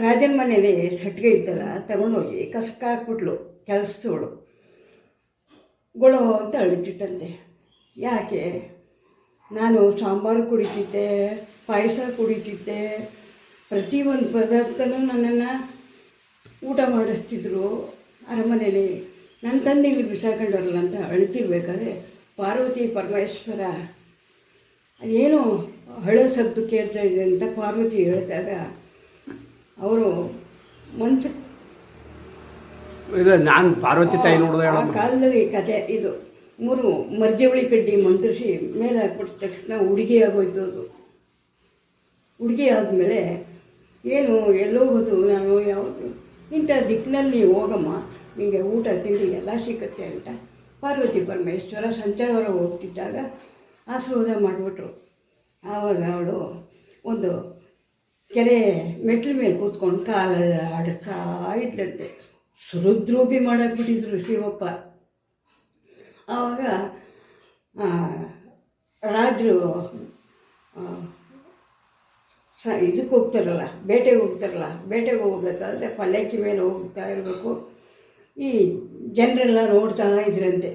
ರಾಜನ ಮನೇಲಿ ಸಟ್ಟಿಗೆ ಇದ್ದಲ್ಲ ತಗೊಂಡೋಗಿ ಕಸಕ್ಕೆ ಹಾಕ್ಬಿಟ್ಲು ಕೆಲಸದವಳು. ಗೊಳೋ ಅಂತ ಅಳಿಟ್ಟಿಟ್ಟಂತೆ ಯಾಕೆ? ನಾನು ಸಾಂಬಾರು ಕುಡಿತಿದ್ದೆ, ಪಾಯಸ ಕುಡಿತಿದ್ದೆ ಪ್ರತಿಯೊಂದು ಪದಾರ್ಥನೂ ನನ್ನನ್ನು ಊಟ ಮಾಡಿಸ್ತಿದ್ರು. ಅರಮನೇಲಿ ನನ್ನ ತಂದೆ ಇಲ್ಲಿ ಬಿಸಾಕೊಂಡವ್ರಲ್ಲ ಅಂತ ಅಳ್ತಿರ್ಬೇಕಾದ್ರೆ ಪಾರ್ವತಿ ಪರಮೇಶ್ವರ ಏನು ಹಳೆ ಸದ್ದು ಕೇಳ್ತಾ ಇದೆ ಅಂತ ಪಾರ್ವತಿ ಹೇಳಿದಾಗ ಅವರು ಮಂತ್ರ ಇದು ನಾನು ಪಾರ್ವತಿ ತಾಯಿ ನೋಡಿದೆ ಆ ಕಾಲದಲ್ಲಿ ಕತೆ ಇದು ಮೂರು ಮರ್ಜವಳಿ ಕಡ್ಡಿ ಮಂತ್ರಿಸಿ ಮೇಲೆ ಹಾಕ್ಬಿಟ್ಟ ತಕ್ಷಣ ಹುಡುಗಿ ಆಗೋಯ್ತು ಅದು. ಹುಡುಗಿ ಆದಮೇಲೆ ಏನು ಎಲ್ಲೋ ಹೋದು ನಾನು ಯಾವುದು ಇಂಥ ದಿಕ್ಕಿನಲ್ಲಿ ಹೋಗಮ್ಮ ನಿಮಗೆ ಊಟ ತಿಂಡಿ ಎಲ್ಲ ಸಿಕ್ಕತ್ತೆ ಅಂತ. ಪಾರ್ವತಿ ಪರಮೇಶ್ವರ ಸಂಚಾರ ಹೋಗ್ತಿದ್ದಾಗ ಆಶೀರ್ವಾದ ಮಾಡಿಬಿಟ್ರು. ಆವಾಗ ಅವಳು ಒಂದು ಕೆರೆ ಮೆಟ್ಲ ಮೇಲೆ ಕೂತ್ಕೊಂಡು ಕಾಲ ಆಡಿಸ್ತಾ ಇದ್ಲಂತೆ ಸುರುದ್ರೂಪಿ ಮಾಡಾಕ್ಬಿಟ್ಟಿದ್ರು ಶಿವಪ್ಪ. ಆವಾಗ ರಾಜರು ಸ, ಇದಕ್ಕೆ ಹೋಗ್ತಾರಲ್ಲ, ಬೇಟೆಗೆ ಹೋಗ್ತಾರಲ್ಲ, ಬೇಟೆಗೆ ಹೋಗ್ಬೇಕಾದ್ರೆ ಪಲ್ಲಕ್ಕಿ ಮೇಲೆ ಹೋಗ್ತಾ ಇರಬೇಕು. ಈ ಜನರೆಲ್ಲ ನೋಡ್ತಾ ಇದ್ರಂತೆ.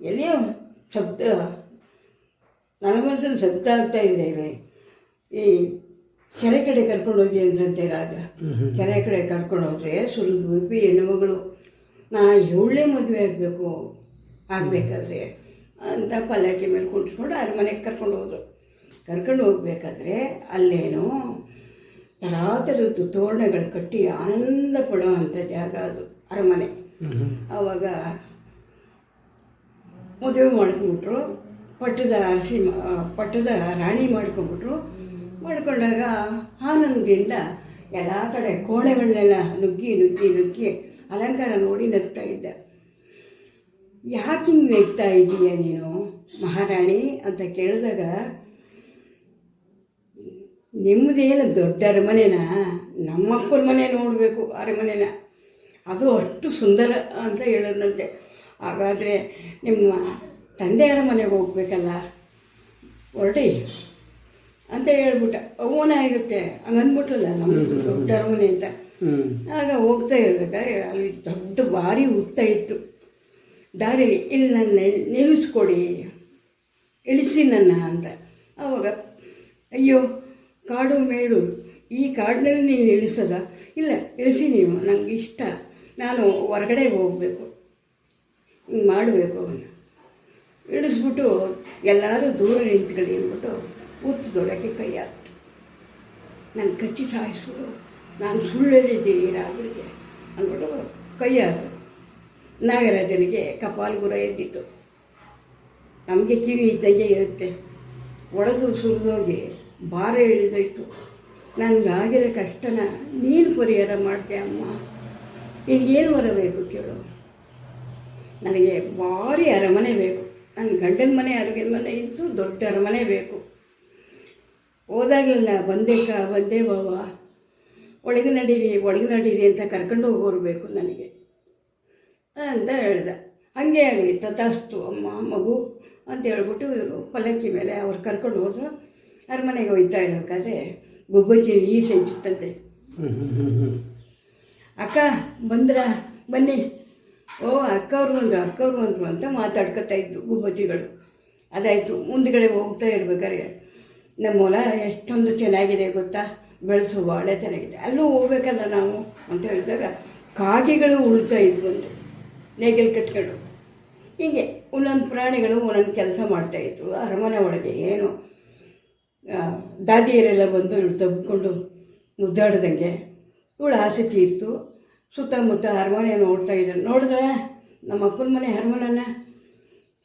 ಎಲ್ಲಿಯೋ ಶಬ್ದ ನನಗನ್ಸನ್ ಶಬ್ದ ಆಗ್ತಾ ಇದೆ ಇಲ್ಲಿ. ಈ ಕೆರೆ ಕಡೆ ಕರ್ಕೊಂಡು ಹೋಗಿ ಅಂದ್ರಂತೆ ರಾಜ ಕೆರೆ ಕಡೆ ಕರ್ಕೊಂಡು ಹೋದ್ರೆ ಸುರಿದು ಹೆಣ್ಣು ಮಗಳು ನಾ ಏಳನೇ ಮದುವೆ ಆಗಬೇಕು ಆಗಬೇಕಾದ್ರೆ ಅಂತ ಪಲ್ಲಕ್ಕಿ ಮೇಲೆ ಕುಂಡಿಸ್ಕೊಂಡು ಅರಮನೆಗೆ ಕರ್ಕೊಂಡು ಹೋದ್ರು. ಕರ್ಕೊಂಡು ಹೋಗ್ಬೇಕಾದ್ರೆ ಅಲ್ಲೇನೋ ಥರ ಥರದ್ದು ತೋರಣಗಳು ಕಟ್ಟಿ ಆನಂದ ಪಡೋ ಅಂಥ ಜಾಗ ಅದು ಅರಮನೆ. ಆವಾಗ ಮದುವೆ ಮಾಡ್ಕೊಂಬಿಟ್ರು ಪಟ್ಟದ ಅರಸಿ ಪಟ್ಟದ ರಾಣಿ ಮಾಡ್ಕೊಂಬಿಟ್ರು ಮಾಡ್ಕೊಂಡಾಗ ಆನಂದದಿಂದ ಎಲ್ಲ ಕಡೆ ಕೋಣೆಗಳನ್ನೆಲ್ಲ ನುಗ್ಗಿ ನುಗ್ಗಿ ನುಗ್ಗಿ ಅಲಂಕಾರ ನೋಡಿ ನಗ್ತಾ ಇದ್ದ. ಯಾಕೆ ಹಿಂಗೆ ನಗ್ತಾ ಇದ್ದೀಯ ನೀನು ಮಹಾರಾಣಿ ಅಂತ ಕೇಳಿದಾಗ, ನಿಮ್ಮದೇನು ದೊಡ್ಡ ಅರಮನೆನ? ನಮ್ಮಪ್ಪನ ಮನೆ ನೋಡಬೇಕು ಅರಮನೆನ. ಅದು ಅಷ್ಟು ಸುಂದರ ಅಂತ ಹೇಳಿದಂತೆ ಹಾಗಾದರೆ ನಿಮ್ಮ ತಂದೆಯರ ಮನೆಗೆ ಹೋಗ್ಬೇಕಲ್ಲ. ಹೊರಟಿ ಅಂತ ಹೇಳ್ಬಿಟ್ಟ. ಓನ ಆಗುತ್ತೆ ಹಂಗಂದ್ಬಿಟ್ರಲ್ಲ ನಮ್ಮದು ದೊಡ್ಡ ಅರಮನೆ ಅಂತ. ಆಗ ಹೋಗ್ತಾ ಇರ್ಬೇಕಾದ್ರೆ ಅಲ್ಲಿ ದೊಡ್ಡ ಭಾರಿ ಉತ್ತ ಇತ್ತು. ದಾರಿ ಇಲ್ಲಿ ನನ್ನ ನಿಲ್ಲಿಸ್ಕೊಡಿ. ಇಳಿಸಿ ನನ್ನ ಅಂತ. ಆವಾಗ ಅಯ್ಯೋ ಕಾಡು ಮೇಡು ಈ ಕಾಡಿನಲ್ಲಿ ನೀನು ಇಳಿಸೋದ ಇಲ್ಲ ಇಳಿಸಿ ನೀವು. ನನಗೆ ಇಷ್ಟ. ನಾನು ಹೊರಗಡೆ ಹೋಗಬೇಕು. ಹಿಂಗೆ ಮಾಡಬೇಕು ಇಳಿಸ್ಬಿಟ್ಟು ಎಲ್ಲರೂ ದೂರ ನಿಂತ್ಕೊಳ್ಳಿ ಅಂದ್ಬಿಟ್ಟು ಉತ್ತದೊಳಗೆ ಕೈ ಹಾಕ್ತು. ನಾನು ಕಟ್ಟಿ ಸಾಯಿಸ್ಬಿಡು ನಾನು ಸುಳ್ಳು ಹೇಳಿದ್ದೀನಿ ರಾಜರಿಗೆ ಅಂದ್ಬಿಟ್ಟು ಕೈ ಹಾಕು ನಾಗರಾಜನಿಗೆ ಕಪಾಲ್ಗುರ ಎದ್ದಿತ್ತು. ನಮಗೆ ಕಿವಿ ಇದ್ದಂಗೆ ಇರುತ್ತೆ. ಒಡೆದು ಸುರಿದೋಗಿ ಭಾರ ಇಳಿದೋಯ್ತು ನನಗಾಗಿರೋ ಕಷ್ಟನ ನೀನು ಪರಿಹಾರ ಮಾಡ್ತೆ ಅಮ್ಮ. ನಿನಗೇನು ಬರಬೇಕು ಕೇಳು. ನನಗೆ ಭಾರಿ ಅರಮನೆ ಬೇಕು. ನನ್ನ ಗಂಡನ ಮನೆ ಅರಗಿನ ಮನೆ ಇತ್ತು ದೊಡ್ಡ ಅರಮನೆ ಬೇಕು. ಹೋದಾಗೆಲ್ಲ ಬಂದೇ ಕ, ಬಂದೇ ಬಾವ. ಒಳಗೆ ನಡೀರಿ ಒಳಗೆ ನಡೀರಿ ಅಂತ ಕರ್ಕೊಂಡು ಹೋಗೋರು ಬೇಕು ನನಗೆ. ಅಂತ ಹೇಳ್ದೆ. ಹಾಗೆ ಆಗಲಿ ತಥಾಸ್ತು ಅಮ್ಮ, ಮಗು ಅಂತ ಹೇಳ್ಬಿಟ್ಟು ಇವರು ಪಲ್ಲಕ್ಕಿ ಮೇಲೆ ಅವ್ರು ಕರ್ಕೊಂಡು ಹೋದ್ರು. ಅರಮನೆಗೆ ಹೋಯ್ತಾ ಇರಬೇಕಾದ್ರೆ ಗುಬ್ಬಚ್ಚಿ ಈ ಹ್ಞೂ ಅಕ್ಕ, ಬಂದ್ರ, ಬನ್ನಿ. ಓ, ಅಕ್ಕವ್ರು ಅಂದರು ಅಕ್ಕವ್ರು ಅಂದರು ಅಂತ ಮಾತಾಡ್ಕೊತಾ ಇದ್ದು ಗುಬ್ಬಚ್ಚಿಗಳು. ಅದಾಯಿತು, ಮುಂದ್ಗಡೆ ಹೋಗ್ತಾ ಇರ್ಬೇಕಾದ್ರೆ ನಮ್ಮ ಹೊಲ ಎಷ್ಟೊಂದು ಚೆನ್ನಾಗಿದೆ ಗೊತ್ತಾ? ಬೆಳೆಸು ಭಾಳ ಚೆನ್ನಾಗಿದೆ. ಅಲ್ಲೂ ಹೋಗ್ಬೇಕಲ್ಲ ನಾವು ಅಂತ ಹೇಳಿದಾಗ ಕಾಗೆಗಳು ಉಳ್ತಾ ಇದ್ವು ಅಂತ. ನೇಗಿಲು ಕಟ್ಕೊಂಡು. ಹೀಗೆ ಒಂದೊಂದು ಪ್ರಾಣಿಗಳು ಒಂದೊಂದು ಕೆಲಸ ಮಾಡ್ತಾಯಿದ್ರು ಅರಮನೆ ಒಳಗೆ ಏನು ದಾದಿಯರೆಲ್ಲ ಬಂದು ಇವಳು ತಬ್ಕೊಂಡು ಮುದ್ದಾಡ್ದಂಗೆ ಇವಳು ಆಸೆ ತೀರ್ತು. ಸುತ್ತಮುತ್ತ ಅರಮನೆ ನೋಡ್ತಾ ಇದ್ದಾರೆ ನೋಡಿದ್ರೆ ನಮ್ಮ ಅಪ್ಪನ ಮನೆ ಅರಮನೆನ?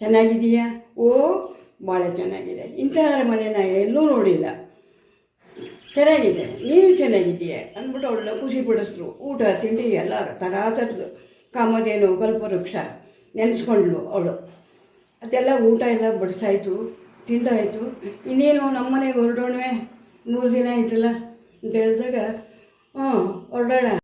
ಚೆನ್ನಾಗಿದೆಯಾ? ಓ ಭಾಳ ಚೆನ್ನಾಗಿದೆ. ಇಂಥವರ ಮನೆ ನಾನು ಎಲ್ಲೂ ನೋಡಿಲ್ಲ. ಚೆನ್ನಾಗಿದೆ. ನೀನು ಚೆನ್ನಾಗಿದೆಯೇ ಅಂದ್ಬಿಟ್ಟು ಅವಳನ್ನ ಖುಷಿ ಪಡಿಸಿದ್ರು ಊಟ, ತಿಂಡಿ ಎಲ್ಲ ಥರ ಥರದ್ದು ಕಾಮಧೇನು, ಕಲ್ಪವೃಕ್ಷ ನೆನೆಸ್ಕೊಂಡ್ಳು ಅವಳು. ಅದೆಲ್ಲ ಊಟ ಎಲ್ಲ ಬಡಿಸಾಯ್ತು, ತಿಂದಾಯಿತು. ಇನ್ನೇನು ನಮ್ಮನೆಗೆ ಹೊರಡೋಣವೇ? ಮೂರು ದಿನ ಆಯ್ತಲ್ಲ? ಅಂತ ಹೇಳಿದಾಗ ಹ್ಞೂ ಹೊರಡೋಣ.